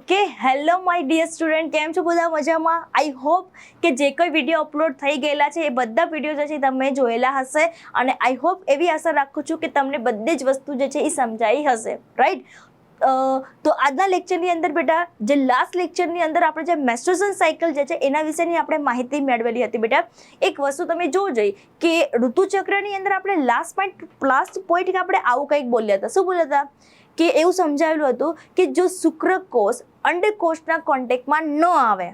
Okay hello my dear student કેમ છો બધા મજામાં? આઈ હોપ કે જે કોઈ વીડિયો અપલોડ થઈ ગયેલા છે, એ બધા વીડિયો જે છે તમે જોયેલા હશે. અને આઈ હોપ એવી આશા રાખું છું કે તમને બધી જ વસ્તુ જે છે, એ સમજાઈ હશે. રાઈટ તો આજના લેક્ચરની અંદર બેટા, જે લાસ્ટ લેક્ચરની અંદર આપણે જે મેસ્ટ્રેશન સાયકલ જે છે, એના વિશેની આપણે માહિતી મેળવેલી હતી બેટા. એક વસ્તુ તમે જોવો જોઈએ કે ઋતુચક્રની અંદર આપણે લાસ્ટ પોઈન્ટ લાસ્ટ પોઈન્ટ આપણે આવું કંઈક બોલ્યા હતા. શું બોલ્યા હતા? કે એવું સમજાવેલું હતું કે જો શુક્રકોષ અંડકોષના કોન્ટેક્ટમાં ન આવે,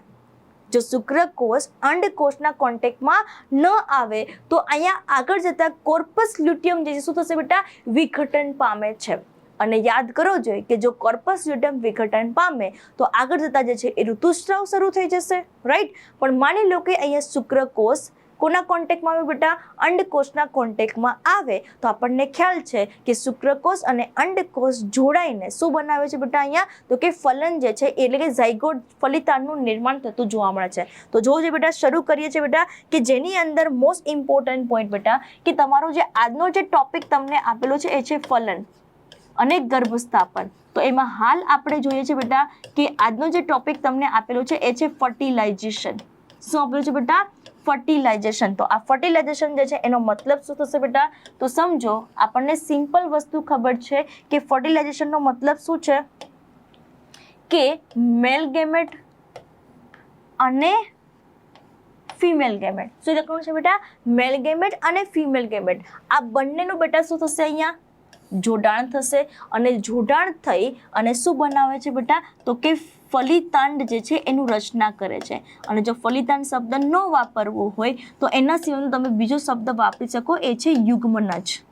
જો શુક્રકોષ અંડકોષના કોન્ટેક્ટમાં ન આવે, તો અહીંયા આગળ જતાં કોર્પસ લ્યુટિયમ જે છે, શું થશે બેટા? વિઘટન પામે છે. અને યાદ કરો જોઈએ કે જો કોર્પસ લ્યુટિયમ વિઘટન પામે, તો આગળ જતાં જે છે, એ ઋતુસ્રાવ શરૂ થઈ જશે રાઈટ પણ માની લો કે અહીંયા શુક્રકોષ કોના કોન્ટેક્ટમાં આવે બેટા? અંડકોષના કોન્ટેક્ટમાં આવે. તો આપણને ખ્યાલ છે કે શુક્રકોષ અને અંડકોષ જોડાઈને શું બનાવે છે બેટા અહીંયા? તો કે ફલન જે છે એટલે કે ઝાયગોટ ફલિતાનનું નિર્માણ થતું જોવા મળે છે. તો જો જે બેટા, શરૂ કરીએ છીએ બેટા કે જેની અંદર મોસ્ટ ઇમ્પોર્ટન્ટ પોઈન્ટ બેટા કે તમારો જે આજનો જે ટોપિક તમને આપેલો છે એ છે ફલન અને ગર્ભસ્થાપન. તો એમાં હાલ આપણે જોઈએ છે બેટા કે આજનો જે ટોપિક તમને આપેલો છે એ છે ફર્ટિલાઇઝેશન શું આપેલું છે બેટા? ફર્ટિલાઇઝેશન તો આ ફર્ટિલાઇઝેશન જે છે, એનો મતલબ શું થશે બેટા? તો સમજો, આપણને સિમ્પલ વસ્તુ ખબર છે કે ફર્ટિલાઇઝેશનનો મતલબ શું છે? કે મેલ ગેમેટ અને ફિમેલ ગેમેટ શું લખવાનું છે બેટા? મેલ ગેમેટ અને ફિમેલ ગેમેટ આ બંનેનું બેટા શું થશે અહીંયા? જોડાણ થશે. અને જોડાણ થઈ અને શું બનાવે છે બેટા? તો કે ફલિતાંડ જે છે એનું રચના કરે છે. અને જો ફલિતાંડ શબ્દ ન વાપરવો હોય, તો એના સિવાયનો તમે બીજો શબ્દ વાપરી શકો, એ છે યુગ્મનજ.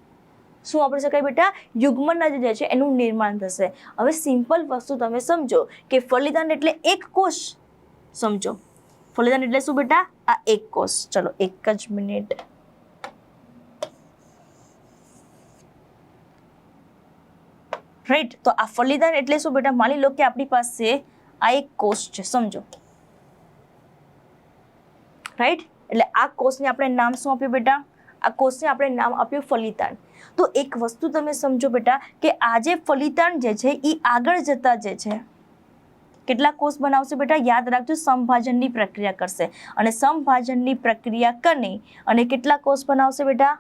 શું વાપરી શકાય બેટા? યુગ્મનજ જે છે એનું નિર્માણ થશે. હવે સિમ્પલ વસ્તુ તમે સમજો કે ફલિતાંડ એટલે એક કોષ. સમજો. ફલિતાંડ એટલે શું બેટા? આ એક કોષ. ચલો, એક જ મિનિટ. રાઈટ તો આ ફલિદાન એટલે શું બેટા? માની લો કે આપણી પાસે આ એક કોષ છે, સમજો. રાઈટ એટલે આ કોષને આપણે નામ શું આપ્યું બેટા? આ કોષને આપણે નામ આપ્યું ફલિતાન તો એક વસ્તુ તમે સમજો બેટા કે આ જે ફલિતાન જે છે એ આગળ જતા જે છે, કેટલા કોષ બનાવશે બેટા? યાદ રાખજો, સંભાજનની પ્રક્રિયા કરશે. અને સંભાજનની પ્રક્રિયા કરી અને કેટલા કોષ બનાવશે બેટા?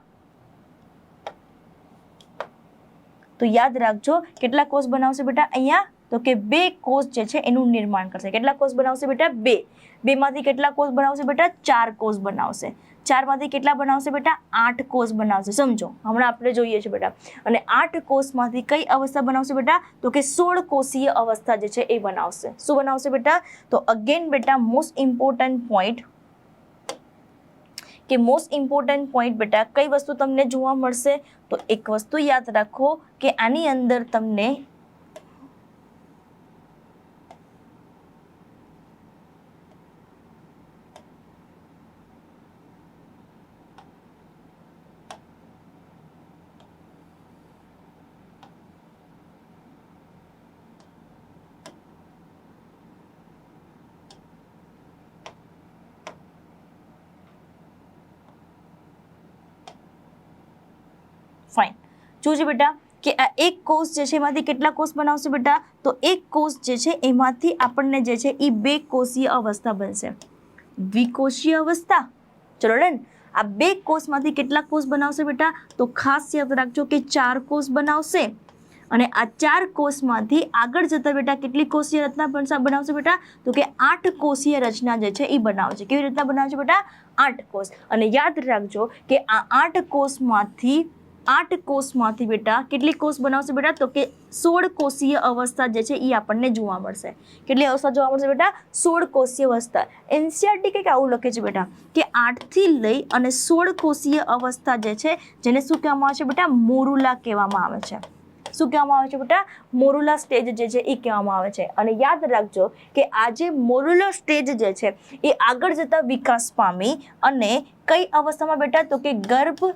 તો યાદ રાખજો, કેટલા કોષ બનાવશે બેટા? અહીંયા તો કે બે કોષ જે છે એનું નિર્માણ કરશે. કેટલા કોષ બનાવશે બેટા? બે. બેમાંથી કેટલા કોષ બનાવશે બેટા? ચાર કોષ બનાવશે. ચારમાંથી કેટલા બનાવશે બેટા? આઠ કોષ બનાવશે. સમજો. હમણાં આપણે જોઈએ છે બેટા. અને આઠ કોષમાંથી કઈ અવસ્થા બનાવશે બેટા? તો કે સોળ કોષીય અવસ્થા જે છે એ બનાવશે. શું બનાવશે બેટા? તો અગેન બેટા મોસ્ટ ઇમ્પોર્ટન્ટ પોઈન્ટ કે મોસ્ટ ઇમ્પોર્ટન્ટ પોઈન્ટ બેટા, કઈ વસ્તુ તમને જોવા મળશે? તો એક વસ્તુ યાદ રાખો કે આની અંદર તમને ફાઇન જોજે બેટા, કે આ એક કોષ જે છે એમાંથી કેટલા કોષ બનાવશે બેટા? તો એક કોષ જે છે એમાંથી આપણને જે છે એ બે કોષીય અવસ્થા બનશે. દ્વિકોષીય અવસ્થા? ચલો ને. આ બે કોષમાંથી કેટલા કોષ બનાવશે બેટા? તો ખાસ યાદ રાખજો કે ચાર કોષ બનાવશે. અને આ ચાર કોષમાંથી આગળ જતા બેટા કેટલી કોષીય રચના બનાવશે બેટા? તો કે આઠ કોષીય રચના જે છે એ બનાવશે. કેવી રીતના બનાવશે બેટા? આઠ કોષ અને યાદ રાખજો કે આ આઠ કોષમાંથી આઠ કોષમાંથી બેટા કેટલી કોષ બનાવશે બેટા? તો કે સોળ કોષીય અવસ્થા જે છે એ આપણને જોવા મળશે. કેટલી અવસ્થા જોવા મળશે બેટા? સોળ કોષીય અવસ્થા. એનસીઆરટી કંઈક આવું લખે છે બેટા? કે આઠથી લઈ અને સોળ કોષીય અવસ્થા જે છે, જેને શું કહેવામાં આવે છે બેટા? મોરુલા કહેવામાં આવે છે. શું કહેવામાં આવે છે બેટા? મોરુલા સ્ટેજ જે છે એ કહેવામાં આવે છે. અને યાદ રાખજો કે આ જે મોરુલા સ્ટેજ જે છે, એ આગળ જતા વિકાસ પામી અને કઈ અવસ્થામાં બેટા? તો કે ગર્ભ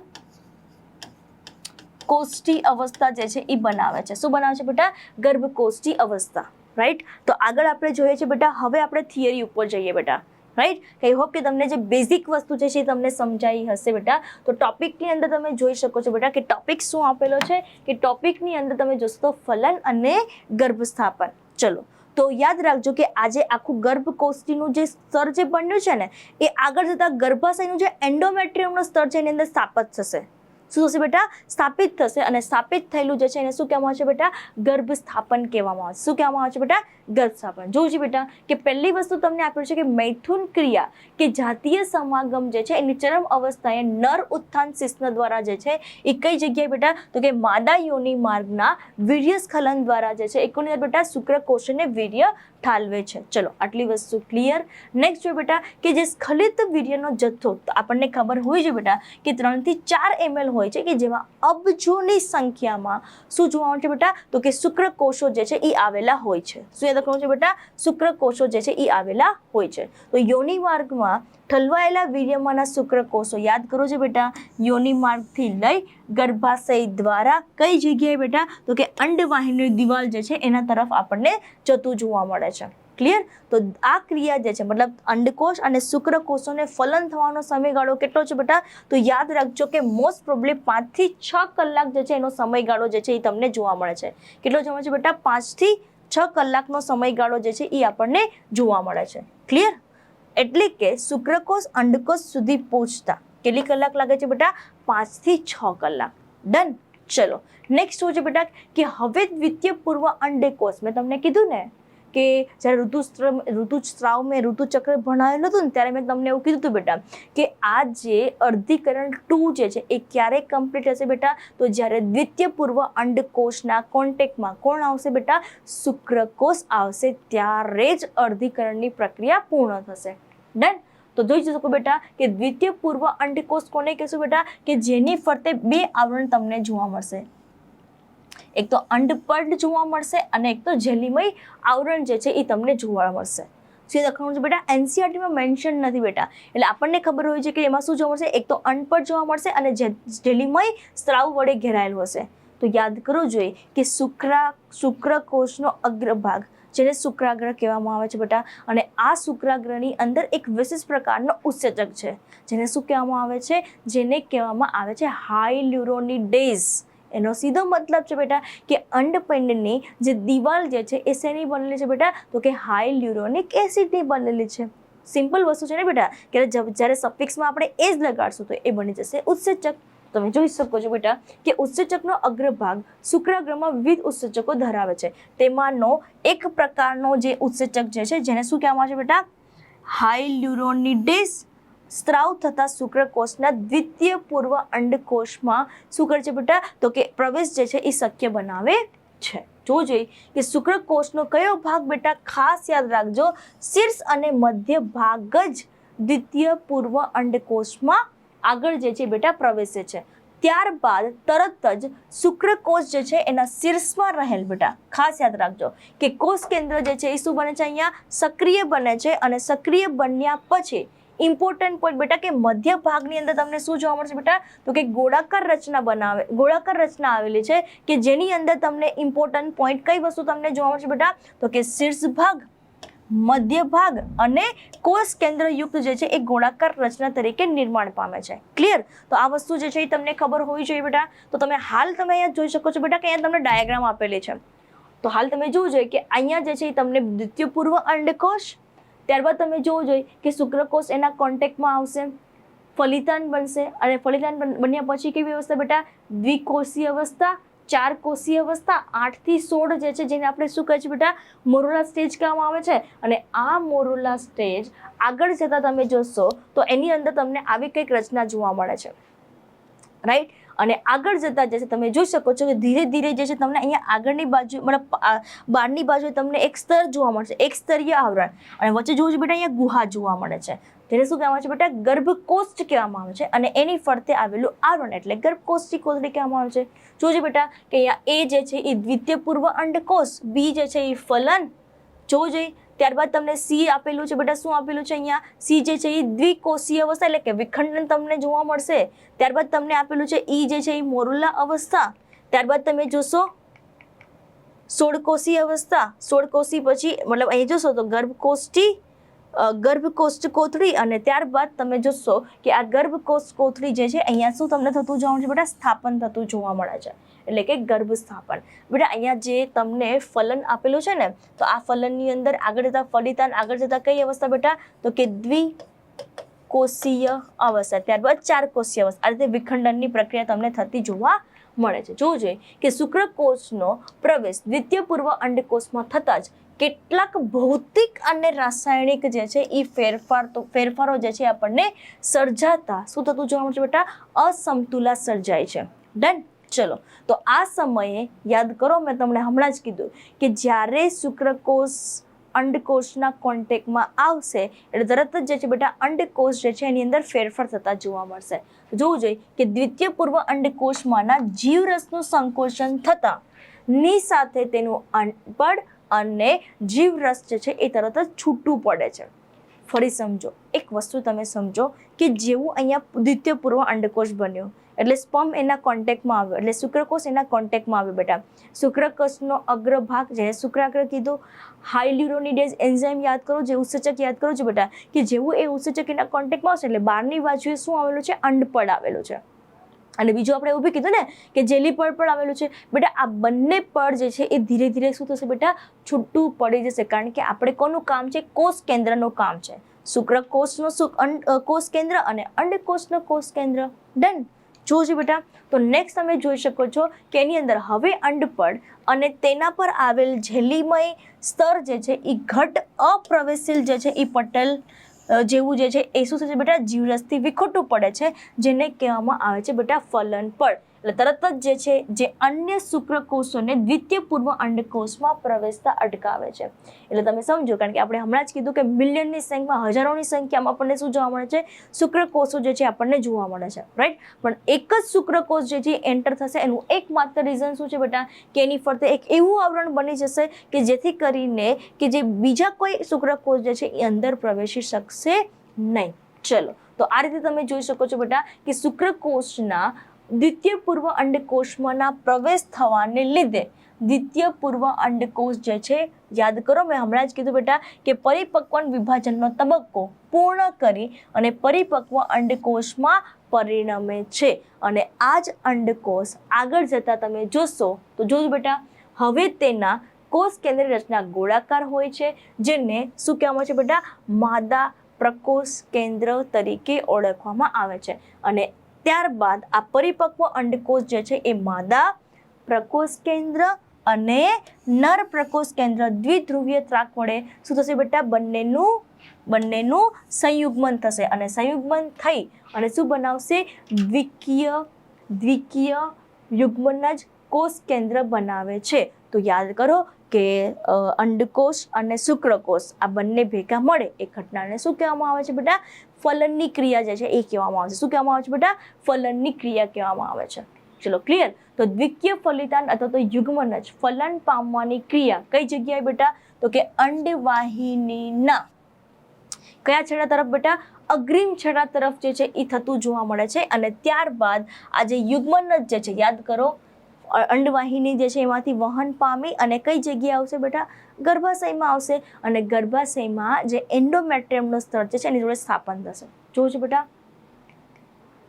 કોષ્ટી અવસ્થા જે છે એ બનાવે છે. શું બનાવે છે બેટા? ગર્ભકોષ્ઠી અવસ્થા. રાઈટ તો આગળ આપણે જોઈએ છે બેટા, હવે આપણે થિયરી ઉપર જઈએ બેટા. રાઈટ આઈ હોપ કે તમને જે બેઝિક વસ્તુ છે એ તમને સમજાઈ હશે બેટા. તો ટોપિકની અંદર તમે જોઈ શકો છો બેટા કે ટોપિક શું આપેલો છે? કે ટોપિકની અંદર તમે જોશો તો ફલન અને ગર્ભસ્થાપન. ચલો. તો યાદ રાખજો કે આજે આખું ગર્ભકોષ્ઠીનું જે સ્તર જે બન્યું છે ને, એ આગળ જતા ગર્ભાશયનું જે એન્ડોમેટ્રિયમનું સ્તર છે એની અંદર સ્થાપત થશે. શું થશે બેટા? સ્થાપિત થશે. અને સ્થાપિત થયેલું જે છે એને શું કહેવામાં આવે છે બેટા? ગર્ભ સ્થાપન કહેવામાં આવે છે. શું કહેવામાં આવે છે બેટા? સ્થાપન જોવું છે બેટા કે પહેલી વસ્તુ તમને આપ્યું છે કે મૈથુન ક્રિયા કે જાતીય સમાગમ જે છે, એની ચરમ અવસ્થાએ નર ઉત્થાન શિસ્ન દ્વારા જે છે, એ કઈ જગ્યાએ બેટા? તો કે માદા યોની માર્ગના વીર્ય સ્ખલન દ્વારા જે છે, એકોની બેટા શુક્રકોષને વીર્ય ઠાલવે છે. ચલો, આટલી વસ્તુ ક્લિયર નેક્સ્ટ જો બેટા કે જે સ્ખલિત વીર્યનો જથ્થો, તો આપણને ખબર હોય છે બેટા કે ત્રણથી ચાર એમએલ હોય છે કે જેમાં અબજોની સંખ્યામાં શું જોવા છે બેટા? તો કે શુક્રકોષો જે છે, એ આવેલા હોય છે. શું રાખવાનું છે બેટા, શુક્રકોષો જે છે એ આવેલા હોય છે. તો યોનિ માર્ગમાં ઠલવાયેલા વીર્યમાંના શુક્રકોષો યાદ કરો છો બેટા. યોનિ માર્ગથી લઈ ગર્ભાશય દ્વારા કઈ જગ્યાએ બેટા? તો કે અંડવાહિની દિવાલ જે છે એના તરફ આપણને જતું જોવા મળે છે. ક્લિયર તો આ ક્રિયા જે છે, મતલબ અંડકોષ અને શુક્રકોષોને ફલન થવાનો સમયગાળો કેટલો છે બેટા? તો યાદ રાખજો કે મોસ્ટ પ્રોબ્લી પાંચથી છ કલાક જે છે એનો સમયગાળો જે છે એ તમને જોવા મળે છે. કેટલો જોવા છે બેટા? પાંચથી છ કલાકનો સમયગાળો જે છે એ આપણને જોવા મળે છે. ક્લિયર એટલે કે શુક્રકોષ અંડકોષ સુધી પહોંચતા કેટલી કલાક લાગે છે બેટા? પાંચથી છ કલાક. ડન ચલો. નેક્સ્ટ શું છે બેટા? કે હવે દ્વિતીય પૂર્વ અંડકોષ. મેં તમને કીધું ને કે જ્યારે ઋતુસ્ત્ર ઋતુસ્ત્રાવ મેં ઋતુચક્ર ભણાવેલું હતું ને ત્યારે મેં તમને એવું કીધું હતું બેટા કે આ જે અર્ધીકરણ ટુ જે છે એ ક્યારે કમ્પ્લીટ હશે બેટા? તો જ્યારે દ્વિતીય પૂર્વ અંડકોષના કોન્ટેક્ટમાં કોણ આવશે બેટા? શુક્રકોષ આવશે, ત્યારે જ અર્ધીકરણની પ્રક્રિયા પૂર્ણ થશે. ડન તો જોઈ શકો બેટા કે દ્વિતીય પૂર્વ અંડકોષ કોને કહેશું બેટા? કે જેની ફરતે બે આવરણ તમને જોવા મળશે. એક તો અંડપડ જોવા મળશે અને એક તો જેલીમય આવરણ જે છે એ તમને જોવા મળશે. જે લખવાનું છે બેટા? એનસીઆરટીમાં મેન્શન નથી બેટા. એટલે આપણને ખબર હોય છે કે એમાં શું જોવા મળશે? એક તો અનપડ જોવા મળશે અને જેલીમય સ્ત્રાવ વડે ઘેરાયેલું હશે. તો યાદ કરવું જોઈએ કે શુક્રા, શુક્રકોષનો અગ્રભાગ, જેને શુક્રાગ્રહ કહેવામાં આવે છે બેટા, અને આ શુક્રાગ્રહની અંદર એક વિશેષ પ્રકારનો ઉત્સેચક છે. જેને શું કહેવામાં આવે છે? જેને કહેવામાં આવે છે હાઈલ્યુરોનિડેઝ એનો સીધો મતલબ છે બેટા કે અંડપિંડની જે દિવાલ જે છે એ શેની બનેલી છે બેટા? તો કે હાઈ લ્યુરોનિક એસિડની બનેલી છે. સિમ્પલ વસ્તુ છે ને બેટા કે જ્યારે સફિક્સમાં આપણે એ જ લગાડશું તો એ બની જશે ઉત્સેચક. તમે જોઈ શકો છો બેટા કે ઉત્સેચકનો અગ્રભાગ શુક્રાગ્રમાં વિવિધ ઉત્સેચકો ધરાવે છે. તેમાંનો એક પ્રકારનો જે ઉત્સેચક જે છે જેને શું કહેવામાં આવે છે બેટા? હાઈલ્યુરોનિડેઝ સ્ત્રાવ થતા શુક્રકોષના દ્વિતીય પૂર્વ અંડકોષમાં શું કરે છે બેટા? તો કે પ્રવેશ જે છે એ શક્ય બનાવે છે. જોજે કે શુક્રકોષનો કયો ભાગ બેટા ખાસ યાદ રાખજો. શીર્ષ અને મધ્ય ભાગ જ દ્વિતીય પૂર્વ અંડકોષમાં આગળ જે છે બેટા પ્રવેશે છે. ત્યારબાદ તરત જ શુક્રકોષ જે છે એના શીર્ષમાં રહેલ બેટા. ખાસ યાદ રાખજો કે કોષ કેન્દ્ર જે છે એ શું બને છે અહીંયા? સક્રિય બને છે અને સક્રિય બન્યા પછી ઇમ્પોર્ટન્ટ પોઈન્ટ બેટા, કે મધ્ય ભાગની અંદર તમને શું જોવા મળશે બેટા? તો કે ગોળાકાર રચના બનાવે, ગોળાકાર રચના આવેલી છે કે જેની અંદર તમને ઇમ્પોર્ટન્ટ પોઈન્ટ કઈ વસ્તુ તમને જોવા મળશે બેટા? તો કે શીર્ષ ભાગ, મધ્ય ભાગ અને કોષ કેન્દ્રયુક્ત જે છે એ ગોળાકાર રચના તરીકે નિર્માણ પામે છે. ક્લિયર તો આ વસ્તુ જે છે એ તમને ખબર હોવી જોઈએ બેટા. તો તમે હાલ તમે અહીંયા જોઈ શકો છો બેટા કે અહીંયા તમને ડાયાગ્રામ આપેલી છે. તો હાલ તમે જોવું જોઈએ કે અહીંયા જે છે એ તમને દ્વિતીય પૂર્વ અંડકોષ ત્યારબાદ તમે જોવું જોઈએ કે શુક્રકોષ એના કોન્ટેક્ટમાં આવશે, ફલિતાન બનશે અને ફલિતાન બન્યા પછી કેવી અવસ્થા બેટા? દ્વિકોષીય અવસ્થા ચાર કોષીય અવસ્થા, આઠથી સોળ જે છે જેને આપણે શું કહે છે બેટા? મોરોલા સ્ટેજ કહેવામાં આવે છે. અને આ મોરોલા સ્ટેજ આગળ જતાં તમે જોશો તો એની અંદર તમને આવી કંઈક રચના જોવા મળે છે. રાઈટ અને આગળ જતા જે છે તમે જોઈ શકો છો કે ધીરે ધીરે જે છે તમને અહીંયા આગળની બાજુ, મતલબ બારની બાજુ તમને એક સ્તર જોવા મળશે, એક સ્તરીય આવરણ. અને વચ્ચે જોવું છે બેટા, અહીંયા ગુહા જોવા મળે છે. જેને શું કહેવામાં આવે છે બેટા? ગર્ભકોષ્ઠ કહેવામાં આવે છે અને એની ફરતે આવેલું આવરણ એટલે ગર્ભકોષ્ઠી કોથળી કહેવામાં આવે છે. જોજો બેટા કે અહીંયા એ જે છે એ દ્વિતીય પૂર્વ અંડકોષ, બી જે છે એ ફલન જોઈએ ત્યારબાદ તમને સી આપેલું છે, બેટા શું આપેલું છે અહીંયા? સી જે છે એ દ્વિકોષીય અવસ્થા એટલે કે વિખંડન તમને જોવા મળશે. ત્યારબાદ તમને આપેલું છે ઈ જે છે એ મોરુલા અવસ્થા. ત્યારબાદ તમે જોશો સોળકોષી અવસ્થા. સોળકોષી પછી મતલબ અહીં જોશો તો ગર્ભકોષ્ઠી ગર્ભકોષ્ઠ કોથળી અને ત્યારબાદ તમે જોશો કે આ ગર્ભકોષ્ઠ કોથળી જે છે અહીંયા શું તમને થતું જોવા મળે છે બેટા? સ્થાપન થતું જોવા મળે છે. એટલે કે ગર્ભ સ્થાપન બેટા, અહીંયા જે તમને ફલન આપેલું છે ને, તો આ ફલનની અંદર આગળ જતા ફલિતાન, આગળ જતા કઈ અવસ્થા બેટા? તો કે દ્વિ કોષીય અવસ્થા. ત્યારબાદ ચાર કોષીય અવસ્થા. આ રીતે વિખંડનની પ્રક્રિયા તમને થતી જોવા મળે છે. જોવું જોઈએ કે શુક્રકોષનો પ્રવેશ દ્વિતીય પૂર્વ અંડકોષમાં થતાં જ કેટલાક ભૌતિક અને રાસાયણિક જે છે એ ફેરફાર તો, ફેરફારો જે છે, આપણને સર્જાતા. શું થતું જોવા મળશે બેટા? અસમતુલા સર્જાય છે. ડન ચલો, તો આ સમયે યાદ કરો, મેં તમને હમણાં જ કીધું કે જ્યારે શુક્રકોષ અંડકોષના કોન્ટેક્ટમાં આવશે, એટલે તરત જ જે છે બેટા અંડકોષ જે છે એની અંદર ફેરફાર થતા જોવા મળશે. જોવું જોઈએ કે દ્વિતીય પૂર્વ અંડકોષમાંના જીવરસનું સંકોચન થતાં, ની સાથે તેનું અનપડ અને જીવરસ જે છે એ તરત જ છૂટું પડે છે. ફરી સમજો, એક વસ્તુ તમે સમજો કે જેવું અહીંયા દ્વિતીય પૂર્વ અંડકોષ બન્યો. એટલે સ્પમ એના કોન્ટેક્ટમાં આવ્યો એટલે શુક્રકોષ એના કોન્ટેક્ટમાં આવ્યો બેટા. શુક્રકોષનો અગ્રભાગ જે શુક્રાગ્ર કીધું, હાઇલ્યુરોનિડેઝ એન્ઝાઇમ યાદ કરો, જે ઉત્સેચક યાદ કરો છો બેટા, કે જેવું એ ઉત્સેચક એના કોન્ટેક્ટમાં આવશે એટલે બહારની બાજુએ શું આવેલું છે? અંડપડ આવેલું છે. અને બીજું આપણે એવું બી કીધું ને કે જેલી પડ પણ આવેલું છે. બેટા, આ બંને પડ જે છે એ ધીરે ધીરે શું થશે બેટા? છૂટું પડી જશે. કારણ કે આપણે કોનું કામ છે? કોષ કેન્દ્રનું કામ છે. શુક્રકોષનો શું કોષ કેન્દ્ર અને અંડકોષનો કોષ કેન્દ્ર. ડન જોજો બેટા. તો નેક્સ્ટ તમે જોઈ શકો છો કે એની અંદર હવે અંડપડ અને તેના પર આવેલ જેલીમય સ્તર જે છે એ ઘટ અપ્રવેશીલ જે છે એ પટેલ જેવું જે છે એ શું થશે બેટા? જીવરસથી વિખોટું પડે છે, જેને કહેવામાં આવે છે બેટા ફલન પડ. એટલે તરત જ જે છે, જે અન્ય શુક્રકોષોને દ્વિતીય પૂર્વ અંડકોષમાં પ્રવેશતા અટકાવે છે. એટલે તમે સમજો, કારણ કે આપણે હમણાં જ કીધું કે મિલિયનની સંખ્યામાં હજારોની સંખ્યામાં આપણને શું જોવા મળે છે? શુક્રકોષો જે છે, આપણને જોવા મળે છે રાઈટ પણ એક જ શુક્રકોષ જે છે એન્ટર થશે, એનું એકમાત્ર રીઝન શું છે બેટા? કે એની ફરતે એક એવું આવરણ બની જશે કે જેથી કરીને કે જે બીજા કોઈ શુક્રકોષ જે છે, એ અંદર પ્રવેશી શકશે નહીં. ચલો, તો આ રીતે તમે જોઈ શકો છો બેટા કે શુક્રકોષના દ્વિતીય પૂર્વ અંડકોષમાંના પ્રવેશ થવાને લીધે દ્વિતીય પૂર્વ અંડકોષ જે છે, યાદ કરો, મેં હમણાં જ કીધું બેટા કે પરિપક્વન વિભાજનનો તબક્કો પૂર્ણ કરી અને પરિપક્વ અંડકોષમાં પરિણમે છે. અને આ જ અંડકોષ આગળ જતાં તમે જોશો, તો જોજો બેટા, હવે તેના કોષ કેન્દ્રની રચના ગોળાકાર હોય છે, જેને શું કહેવામાં છે બેટા, માદા પ્રકોષ કેન્દ્ર તરીકે ઓળખવામાં આવે છે. અને ત્યારબાદ આ પરિપક્વ અંડકોષ જે છે એ માદા પ્રકોષ કેન્દ્ર અને નર પ્રકોષ કેન્દ્ર દ્વિધ્રુવીય ત્રાક વડે. શું થશે બેટા? બંનેનું બંનેનું સંયુગ્મન થશે અને સંયુગ્મન થઈ અને શું બનાવશે? દ્વિકીય દ્વિકીય યુગ્મન જ કોષ કેન્દ્ર બનાવે છે. તો યાદ કરો કે અંડકોષ અને શુક્રકોષ આ બંને ભેગા મળે, એ ઘટનાને શું કહેવામાં આવે છે બેટા? ફલનની ક્રિયા જે છે એ કહેવામાં આવે છે. શું કહેવામાં આવે છે બેટા? ફલનની ક્રિયા કહેવામાં આવે છે. ચલો ક્લિયર તો દ્વિકીય ફલિતાન અથવા તો યુગ્મન જ ફલન પામવાની ક્રિયા કઈ જગ્યાએ બેટા? તો કે અંડવાહિનીના. કયા છેડા તરફ બેટા? અગ્રિમ છેડા તરફ જે છે એ થતું જોવા મળે છે અને ત્યારબાદ આ જે યુગ્મન જ જે છે, યાદ કરો અંડવાહિની જે છે એમાંથી વહન પામી અને કઈ જગ્યાએ આવશે બેટા? ગર્ભાશયમાં આવશે અને ગર્ભાશયમાં જે એન્ડોમેટ્રિયમનો સ્તર છે એની જોડે સ્થાપન થશે. જોજો બેટા.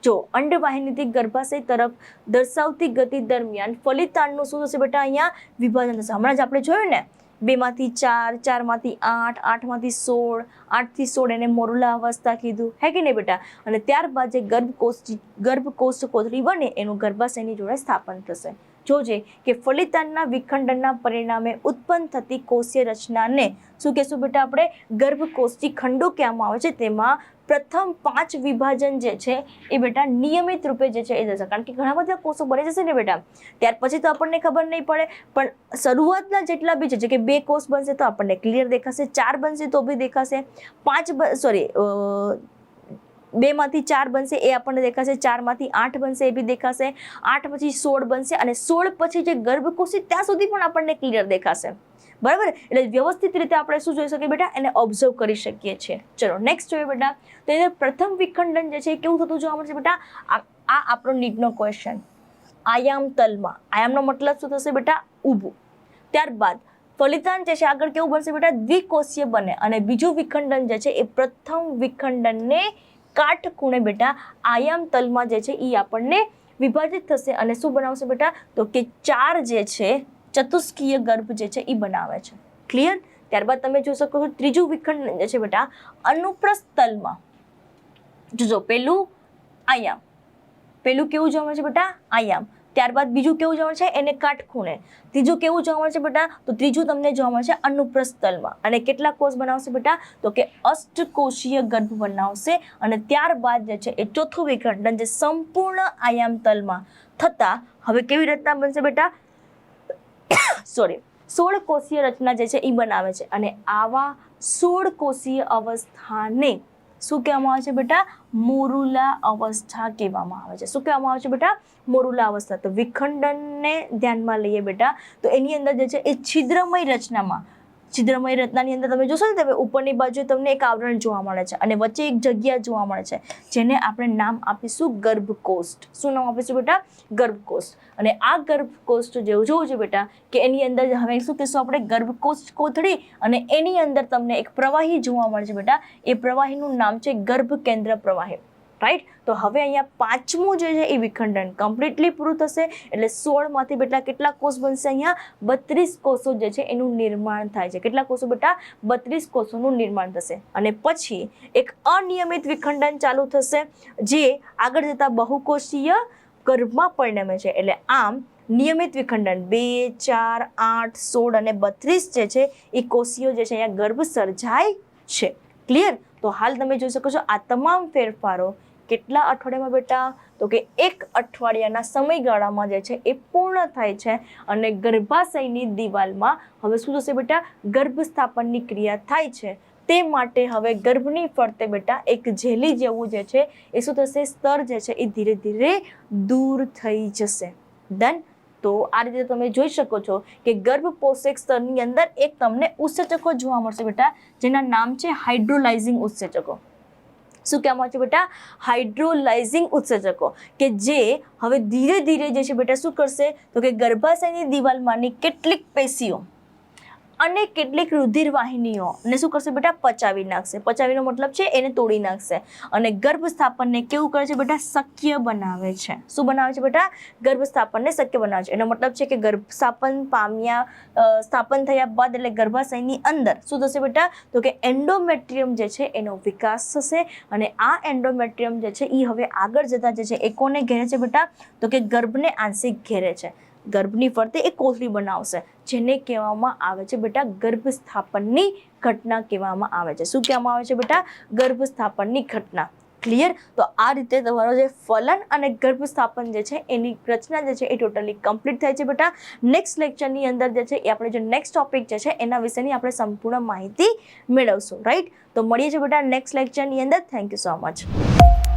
જો અંડવાહિનીથી ગર્ભાશય તરફ દર્શાવતી ગતિ દરમિયાન ફલિતાંડનું શું થશે બેટા અહીંયા? વિભાજન થશે. હમણાં જ આપણે જોયું ને? બેમાંથી ચાર, ચારમાંથી આઠ, આઠમાંથી સોળ, આઠથી સોળ એને મોરલા અવસ્થા કીધું. હે કે નહીં બેટા? અને ત્યારબાદ જે ગર્ભકોષ ગર્ભકોષ કોથળી બને એનું ગર્ભાશયની જોડે સ્થાપન થશે. જોજે કે ફલિતાંડના વિખંડનના પરિણામે ઉત્પન્ન થતી કોષીય રચનાને શું કહેશું બેટા આપણે? ગર્ભકોષી ખંડો કહેવામાં આવે છે. તેમાં પ્રથમ પાંચ વિભાજન જે છે એ બેટા નિયમિત રૂપે જે છે એ જશે. કારણ કે ઘણા બધા કોષો બની જશે ને બેટા. ત્યાર પછી તો આપણને ખબર નહીં પડે. પણ શરૂઆતના જેટલા બી છે કે બે કોષ બનશે તો આપણને ક્લિયર દેખાશે, ચાર બનશે તો બી દેખાશે. પાંચ સોરી બેમાંથી ચાર બનશે, એ આપણને દેખાશે. ચારમાંથી આઠ બનશે, એ બી દેખાશે. આઠ પછી સોળ બનશે અને સોળ પછી જે ગર્ભકોષ ત્યાં સુધી પણ આપણને ક્લિયર દેખાશે. બરાબર? એટલે વ્યવસ્થિત રીતે આપણે શું જોઈ શકીએ બેટા? એને ઓબ્ઝર્વ કરી શકીએ છીએ. ચલો નેક્સ્ટ જોઈએ બેટા. તો એ પ્રથમ વિખંડન જે છે કેવું થતું જોવા મળશે બેટા? આ આપણો નીટનો ક્વેશ્ચન આયામ તલમાં. આયામનો મતલબ શું થશે બેટા? ઊભું. ત્યારબાદ, ફલિતાંડ જે છે આગળ કેવું બનશે બેટા? દ્વિકોષીય બને. અને બીજું વિખંડન જે છે એ પ્રથમ વિખંડનને કાટખૂણે બેટા આયામ તલમાં જે છે એ આપણને વિભાજિત થશે અને શું બનાવશે બેટા? તો કે ચાર જે છે, ચતુષ્કીય ગર્ભ જે છે એ બનાવે છે. ક્લિયર ત્યારબાદ તમે જોઈ શકો છો ત્રીજું વિખંડન જે છે બેટા, અનુપ્રસ્થ તલમાં. જોજો, પેલું આયામ. પેલું કેવું જોવા છે બેટા? આયામ. ત્યારબાદ બીજું કેવું જોવા મળશે એને કાટખૂણે. ત્રીજું કેવું જોવા મળશે બેટા? તો ત્રીજું તમને જોવા મળશે અનુપ્રસ્થલમાં અને કેટલા કોષ બનાવશે બેટા? તો કે અષ્ટકોષીય ગર્ભ બનાવશે અને ત્યારબાદ જે છે એ ચોથું વિખંડન જે સંપૂર્ણ આયામ તલમાં થતા હવે કેવી રચના બનશે બેટા? સોરી સોળ કોષીય રચના જે છે એ બનાવે છે. અને આવા સોળ કોષીય અવસ્થાને શું કહેવામાં આવે છે બેટા? મોરુલા અવસ્થા કહેવામાં આવે છે. શું કહેવામાં આવે છે બેટા? મોરુલા અવસ્થા. તો વિખંડનને ધ્યાનમાં લઈએ બેટા. તો એની અંદર જે છે એ છિદ્રમય રચનામાં છિદ્રમય રચનાની અંદર તમે જોશો ને, તમે ઉપરની બાજુ તમને એક આવરણ જોવા મળે છે અને વચ્ચે એક જગ્યા જોવા મળે છે, જેને આપણે નામ આપીશું ગર્ભકોષ્ઠ. શું નામ આપીશું બેટા? ગર્ભકોષ્ઠ. અને આ ગર્ભકોષ્ઠ જેવું જોવું છે બેટા કે એની અંદર હવે શું કહીશું આપણે, ગર્ભકોષ્ઠ કોથળી અને એની અંદર તમને એક પ્રવાહી જોવા મળે છે બેટા. એ પ્રવાહીનું નામ છે ગર્ભ કેન્દ્ર પ્રવાહી. રાઈટ તો હવે અહીંયા પાંચમું જે છે એ વિખંડન કમ્પ્લીટલી પૂરું થશે. એટલે સોળમાંથી બેટા કેટલા કોષ બનશે અહીંયા? બત્રીસ કોષો જે છે એનું નિર્માણ થાય છે. કેટલા કોષો બેટા? બત્રીસ કોષોનું નિર્માણ થશે. અને પછી એક અનિયમિત વિખંડન ચાલુ થશે, જે આગળ જતા બહુકોષીય ગર્ભમાં પરિણમે છે. એટલે આમ નિયમિત વિખંડન બે, ચાર, આઠ, સોળ અને બત્રીસ જે છે એ કોષીઓ જે છે અહીંયા ગર્ભ સર્જાય છે. ક્લિયર તો હાલ તમે જોઈ શકો છો આ તમામ ફેરફારો કેટલા અઠવાડિયામાં બેટા? તો કે એક અઠવાડિયાના સમયગાળામાં જે છે એ પૂર્ણ થાય છે અને ગર્ભાશયની દિવાલમાં હવે શું થશે બેટા? ગર્ભ સ્થાપનની ક્રિયા થાય છે. તે માટે હવે ગર્ભની ફરતે બેટા એક જેલી જેવું જે છે એ શું થશે? સ્તર જે છે એ ધીરે ધીરે દૂર થઈ જશે. ડન તો આ રીતે તમે જોઈ શકો છો કે ગર્ભ પોષક સ્તરની અંદર એક તમને ઉત્સેચકો જોવા મળશે બેટા, જેના નામ છે હાઇડ્રોલાઇઝિંગ ઉત્સેચકો. શું કહેવામાં આવે છે બેટા? હાઇડ્રોલાઇઝિંગ ઉત્સર્જકો, કે જે હવે ધીરે ધીરે જે છે બેટા શું કરશે? તો કે ગર્ભાશયની દિવાલમાંની કેટલીક પેશીઓ અને કેટલીક રુધિર વાહિનીઓ ને શું કરશે બેટા? પચાવી નાખશે. પચાવીનો મતલબ છે એને તોડી નાખશે. અને ગર્ભ સ્થાપનને કેવું કરે છે બેટા? શક્ય બનાવે છે. શું બનાવે છે બેટા? ગર્ભ સ્થાપનને શક્ય બનાવે છે. એનો મતલબ છે કે ગર્ભ સ્થાપન પામ્યા સ્થાપન થયા બાદ એટલે ગર્ભાશયની અંદર શું થશે બેટા? તો કે એન્ડોમેટ્રિયમ જે છે એનો વિકાસ થશે અને આ એન્ડોમેટ્રિયમ જે છે એ હવે આગળ જતા જે છે એ કોને ઘેરે છે બેટા? તો કે ગર્ભને આંશિક ઘેરે છે. ગર્ભની ફરતે એ કોથળી બનાવશે, જેને કહેવામાં આવે છે બેટા ગર્ભ સ્થાપનની ઘટના કહેવામાં આવે છે. શું કહેવામાં આવે છે બેટા? ગર્ભ સ્થાપનની ઘટના. ક્લિયર તો આ રીતે તમારો જે ફલન અને ગર્ભ સ્થાપન જે છે, એની રચના જે છે, એ ટોટલી કમ્પ્લીટ થાય છે બેટા. નેક્સ્ટ લેક્ચરની અંદર જે છે, એ આપણે જે નેક્સ્ટ ટોપિક જે છે, એના વિશેની આપણે સંપૂર્ણ માહિતી મેળવશું રાઈટ તો મળીએ છીએ બેટા નેક્સ્ટ લેક્ચરની અંદર. Thank you so much